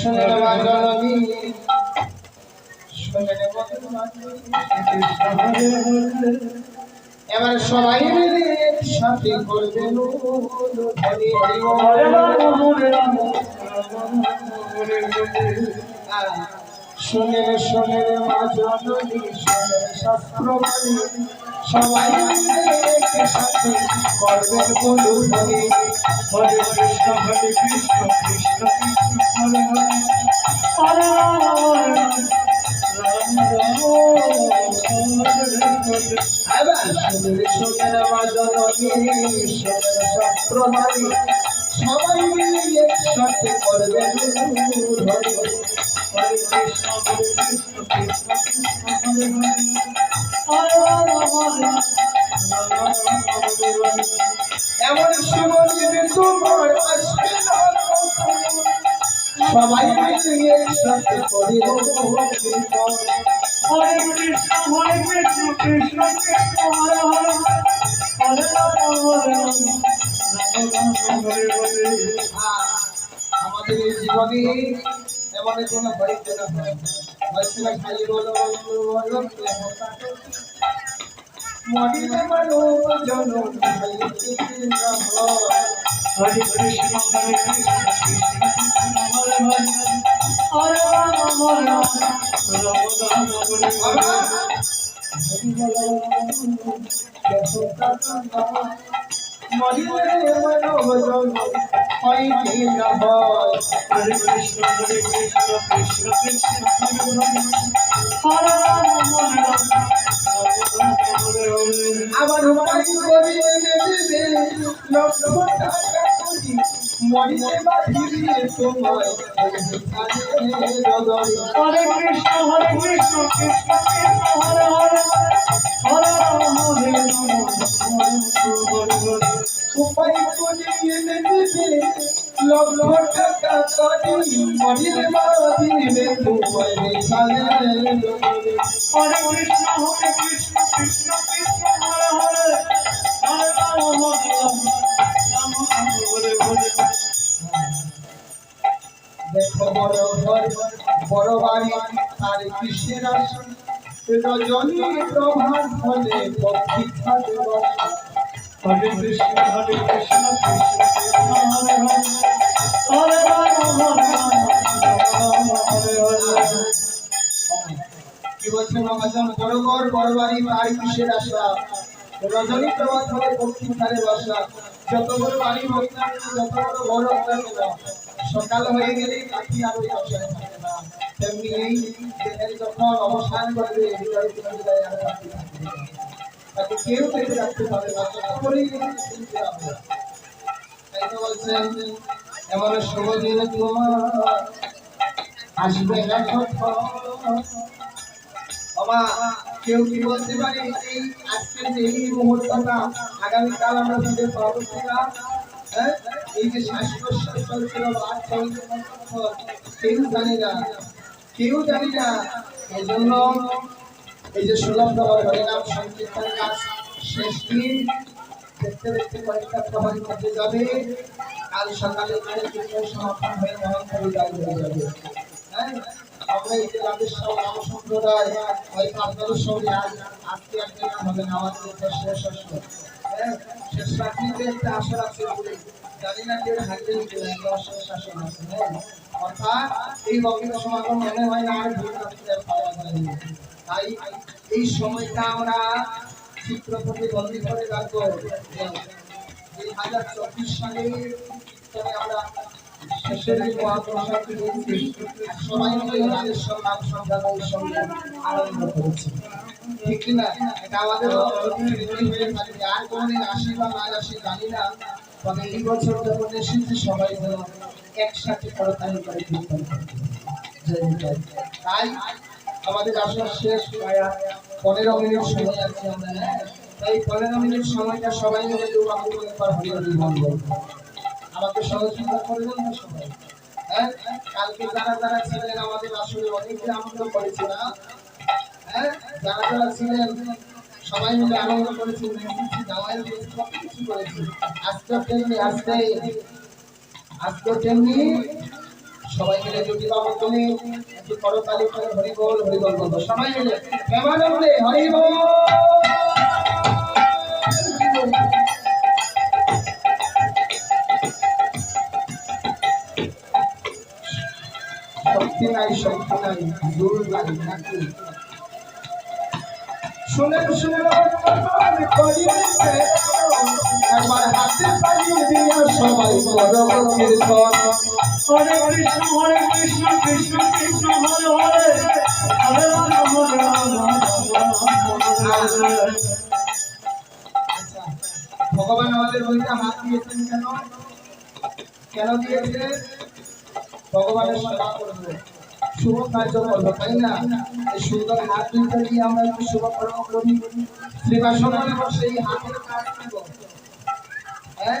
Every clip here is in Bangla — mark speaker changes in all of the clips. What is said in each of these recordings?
Speaker 1: সোনার বাঙালি এবার সবাই মিলে সাথে করবে আর শোনে রে শোনে রে মা জননী শোনে রে শাস্ত্র বাণী সবাই সাথে করবেন বলু হরে হরে কৃষ্ণ হরে কৃষ্ণ কৃষ্ণ কৃষ্ণ হরে হরে শোনে রে শোনে রে মা শাস্ত্র সবাই মিলে একসাথে করবে এমন সময় তোমার আসবে না সবাই মিলে একসাথে করিব হরে কৃষ্ণ হরে কৃষ্ণ কৃষ্ণ কৃষ্ণ হরে হরে মরিলে মনোপ জন হরে কৃষ্ণ হরে কৃষ্ণ কৃষ্ণ কৃষ্ণ হরে হরে হরে রাম হরে রাম হয় না হয় হরে কৃষ্ণ হরে কৃষ্ণ কৃষ্ণ কৃষ্ণ হরে রাম হরে রাম আমার ভাই করিয়ে দেবে লক্ষ টাকা কোটি মরিতে বা ফিরিয়ে তোমায় হরে কৃষ্ণ হরে কৃষ্ণ কৃষ্ণ কৃষ্ণ হরে হরে হরে রাম হরে রাম হরে রাম হরে রাম তোমায় কোলে এনে নেবে লগ্ন টাকা কাটি মরিল মাদিবে তোমায় কালে হরে কৃষ্ণ হরে কৃষ্ণ কৃষ্ণ কৃষ্ণ হরে হরে হরে রাম হরে রাম হরে হরে দেখো বড় ঘর বড় বাড়ি আর কৃষ্ণের আসন রজনী প্রভাত হলে পক্ষী খাদে বসে হরে কৃষ্ণ হরে কৃষ্ণ কৃষ্ণ কৃষ্ণ হরে হরে হরে রাম হরে হরে কি বলছেন মহাজন বড় বড় বড় বাড়ি তার কিসের আশা রজনী প্রভাত হলে পশ্চিম ধারে বাসা যত বড় বাড়ি হোক যত বড় বড় থাকে সকাল হয়ে গেলে কাঠি আর ওই তেমনি এই যখন অবসান করবে হৃদয় তাকে কেউ পেতে রাখতে পারে না সকলেই তাই তো বলছেন এমন কেউ কি বলতে পারে আজকের এই মুহূর্তটা আগামীকাল আমরা ফিরে পাবো কিনা হ্যাঁ এই যে শ্বাস প্রশ্বাস কেউ জানি না কেউ জানি না এজন্য এই যে সুলভ দমন হরিনাম সংকীর্তন কাজ শেষ দিন দেখতে দেখতে কয়েকটা প্রভাব মধ্যে যাবে কাল সকালে কার্যক্রম সমাপন হয়ে মহান পরিবার হয়ে যাবে হ্যাঁ সম্প্রদায় হয়তো আপনাদের সঙ্গে হ্যাঁ? হ্যাঁ? অর্থাৎ এই সমাগম মনে হয় না আর ভুল পাওয়া যায় তাই এই সময়টা আমরা চিত্রপটে বন্দি করে রাখবো দুই হাজার চব্বিশ সালে আমরা শেষের যে সবাই মিলে তাদের নাম সম্প্রদায়ের সঙ্গে আনন্দ করেছি ঠিক কিনা এটা আমাদের আর কোনদিন আসি না আসি জানি না তবে এই বছর যখন এসেছি সবাই একসাথে করতালি করে কীর্তন তাই আমাদের আসার শেষ প্রায় পনেরো মিনিট সময় আছে আমরা হ্যাঁ তাই পনেরো মিনিট সময়টা সবাই মিলে দু আমি একবার হরি হরি বন্ধ আমাকে সহযোগিতা করবেন না সবাই হ্যাঁ কালকে যারা যারা ছিলেন আমাদের আসলে অনেকে আনন্দ করেছে না হ্যাঁ যারা যারা ছিলেন সবাই মিলে আনন্দ করেছি দাওয়াই সব কিছু করেছি আজকে তেমনি আজকে আজকে তেমনি সবাই মিলে দুটি বাবু তুমি একটু করতালি করে হরিবল হরিবল বলবো সবাই মিলে কেমন হরিবল শক্তি নাই শক্তি নাই দূর নাই নাকি শুনেন শুনেন একবার হাতে পালিয়ে দিয়া সবাই বড় কীর্তন হরে কৃষ্ণ হরে কৃষ্ণ কৃষ্ণ কৃষ্ণ হরে হরে হরে রাম রাম ভগবান আমাদের বইটা হাত দিয়েছেন কেন কেন দিয়েছে ভগবানের সেবা করবে শুভ কার্য করবো তাই না এই সুন্দর হাত দুইটা দিয়ে আমরা একটু শুভ কর্ম করি শ্রীবাসনে সেই হাতের কাজ হ্যাঁ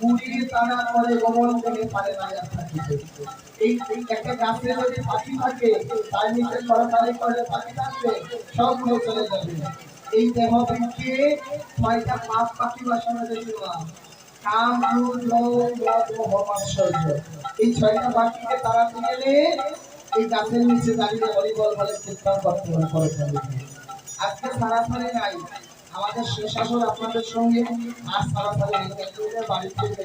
Speaker 1: ঘুরে তারা করে গমন করে পারে না এই একটা গাছে যদি পাখি থাকে তার নিচে কড়াকাড়ি করে পাখি থাকবে সব ঘুরে চলে যাবে এই দেহ বৃক্ষে ছয়টা পাঁচ পাখি বাসনা দেখলাম কাম ক্রোধ লোভ মদ এই ছয়টা পাখিকে তারা গেলে এই গাছের নিচে দাঁড়িয়ে ভলিবল বলে চিন্তা করতে করে আজকে সারা সারি নাই আমাদের শেষ আসর আপনাদের সঙ্গে আর সারা সারা কালীমিলে বাড়ির থেকে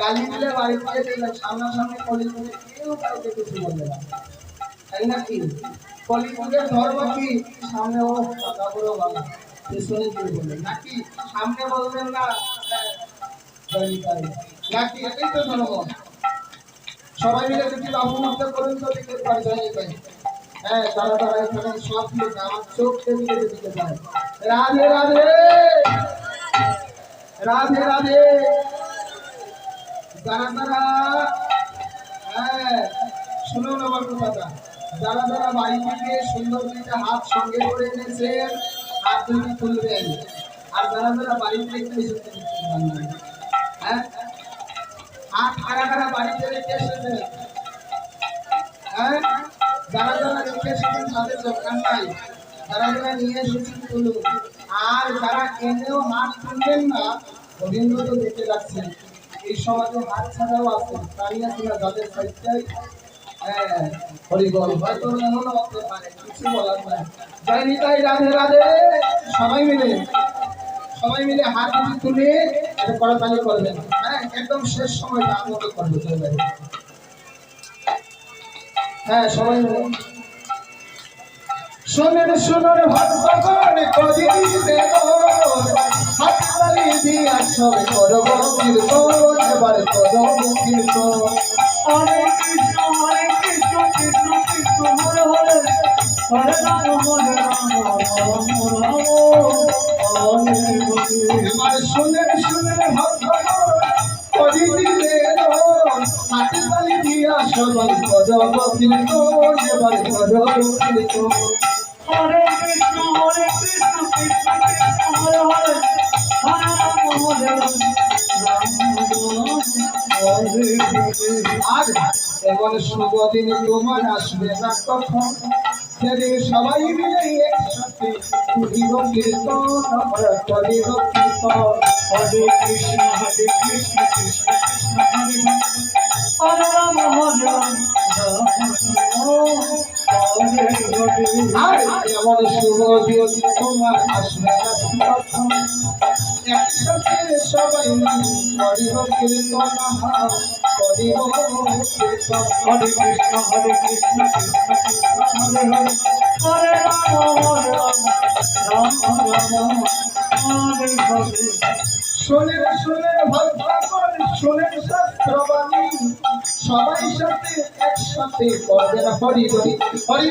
Speaker 1: কালীমিলে বাড়ির থেকে দেখলাম সামনাসামনি কলিপুরে কেউ কাউকে কিছু বলবে না তাই না কি কলিপুরের ধর্ম কি সামনে ও কথা বলো বাবা পেছনে দিয়ে বলবেন নাকি সামনে বলবেন না নাকি এটাই তো ধর্ম সবাই মিলে যদি বাবু মধ্যে করেন তো দেখতে পারে জয়নিকাই হ্যাঁ তারা সব চোখ থেকে দিতে যায় রাধে রাধে রাধে রাধে যারা তারা হ্যাঁ শুনুন আমার কথাটা যারা তারা বাড়ি থেকে সুন্দর দুইটা হাত সঙ্গে করে এনেছেন হাত দুটি তুলবেন আর যারা যারা বাড়ি থেকে হ্যাঁ হাত খারা খারা বাড়িতে রেখে এসেছে হ্যাঁ যারা যারা নিয়ে এসেছেন তাদের দরকার নাই তারা যারা নিয়ে এসেছেন তুলুন আর যারা এনেও হাত তুলবেন না রবীন্দ্র তো দেখতে যাচ্ছেন এই সমাজে হাত ছাড়াও আছে তাই আছে না যাদের সাহিত্যাই হ্যাঁ, বলার নাই জয় নিতাই রাধে রাধে সবাই মিলে সবাই মিলে হাত হাত তুলে করতালি করবেন হ্যাঁ একদম শেষ সময় আমি করবো চলে হ্যাঁ সবাই শোনেন শোনার ভক্তগণ কদিন দেব হাততালি দিয়া সবে করব কীর্তন এবার করব কীর্তন হরে কৃষ্ণ হরে কৃষ্ণ কৃষ্ণ কৃষ্ণ হরে কদিন দেব সবাই ভজন কৃষ্ণ সবাই ভজন কৃষ্ণ হরে কৃষ্ণ হরে কৃষ্ণ কৃষ্ণ কৃষ্ণ দিন তোমার আসবে না কখন সেদিন সবাই মিলে একসাথে কৃষ্ণ কৃষ্ণ কৃষ্ণ কৃষ্ণ তোমার একসাথে সবাই হরিব কীর্তন হরিব কৃষ্ণ হরে কৃষ্ণ কৃষ্ণ কৃষ্ণ হরে হরে হরে রাম রাম রাম শোনেন শোনেন ভগবান শোনেন শাস্ত্রবাণী সবাই সাথে একসাথে হরি হরি হরি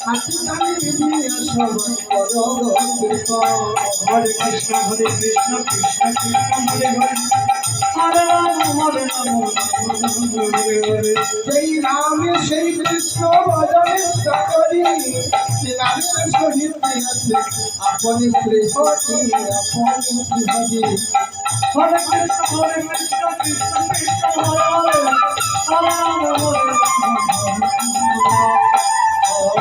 Speaker 1: হরে কৃষ্ণ হরে কৃষ্ণ কৃষ্ণ কৃষ্ণ হরে হরে হরে রাম হরে রাম হরে হরে সেই রাম সেই কৃষ্ণ ভজনে সকরি রামের সহিত আছে আপনি শ্রী হরি আপনি শ্রী হরি হরে কৃষ্ণ হরে কৃষ্ণ কৃষ্ণ কৃষ্ণ হরে হরে হরে রাম হরে রাম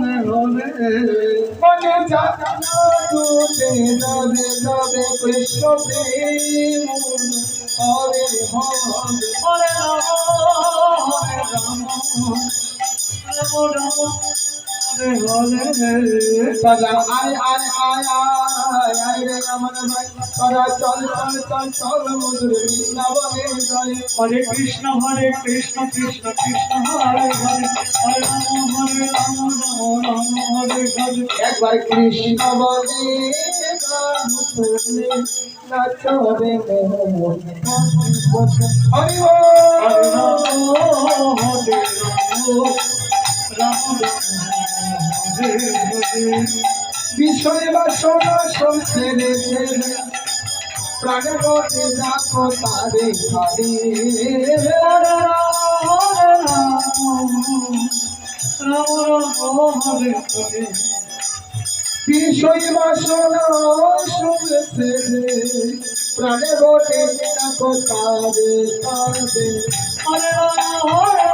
Speaker 1: মনে হলে মনে জানা তোলে নরে নরে কৃষ্ণ প্রেম হরে হরে হরে রাম হরে রাম রাম রাম আয় আয় আয় আয় রে ভাই সদা চল চল চল চল মধুর হরে কৃষ্ণ হরে কৃষ্ণ কৃষ্ণ কৃষ্ণ হরে হরে হরে রাম হরে রাম রাম রাম হরে হরে একবার কৃষ্ণ বলে হরে হরে হরে বিষয় বাসনা সত্যে রেখে প্রাণে পথে যাক তারে ভাবি বিষয় বাসনা সত্যে প্রাণে পথে যাক তারে ভাবি আরে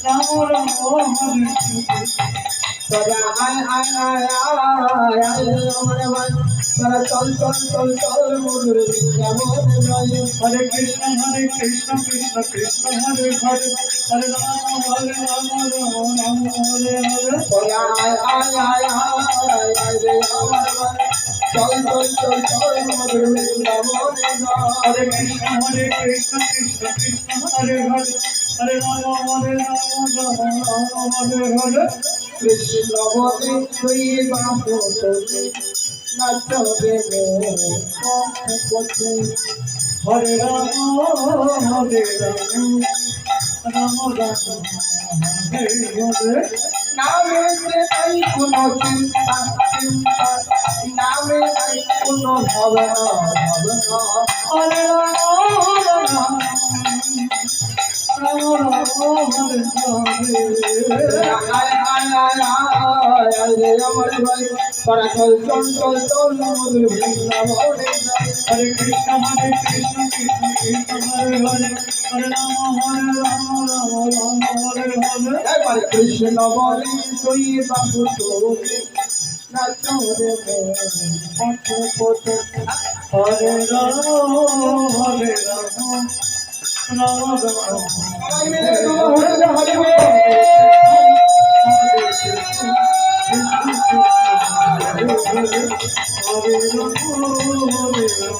Speaker 1: শ্যামর মোহন তারা আয় আয় আয় আয় আয় মনে ভাই তারা চল চল চল চল মধুর হরে কৃষ্ণ হরে কৃষ্ণ কৃষ্ণ কৃষ্ণ হরে হরে হরে রাম হরে রাম রাম হরে হরে চল চল চল চল মধুর বৃন্দাবনে হরে কৃষ্ণ হরে কৃষ্ণ কৃষ্ণ কৃষ্ণ হরে হরে হরে রাম হরে রাম রাম রাম হরে হরে কৃষ্ণ বলে তুই বাপ তোরে নাচবে পথে হরে রাম হরে রাম রাম রাম হরে হরে নামেতে তাই কোনো চিন্তা চিন্তা নামে তাই কোনো ভাবনা ভাবনা আমার ভাই চল চল চল মধুর বৃন্দাবনে হরে কৃষ্ণ হরে কৃষ্ণ কৃষ্ণ কৃষ্ণ হরে হরে হরে রাম হরে রাম রাম রাম হরে হরে কৃষ্ণ বলে তুই বাবু তোরে নাচরে পথে পথে হরে রাম হরে রাম রাম রাম হরে হরে হরে হরে হরে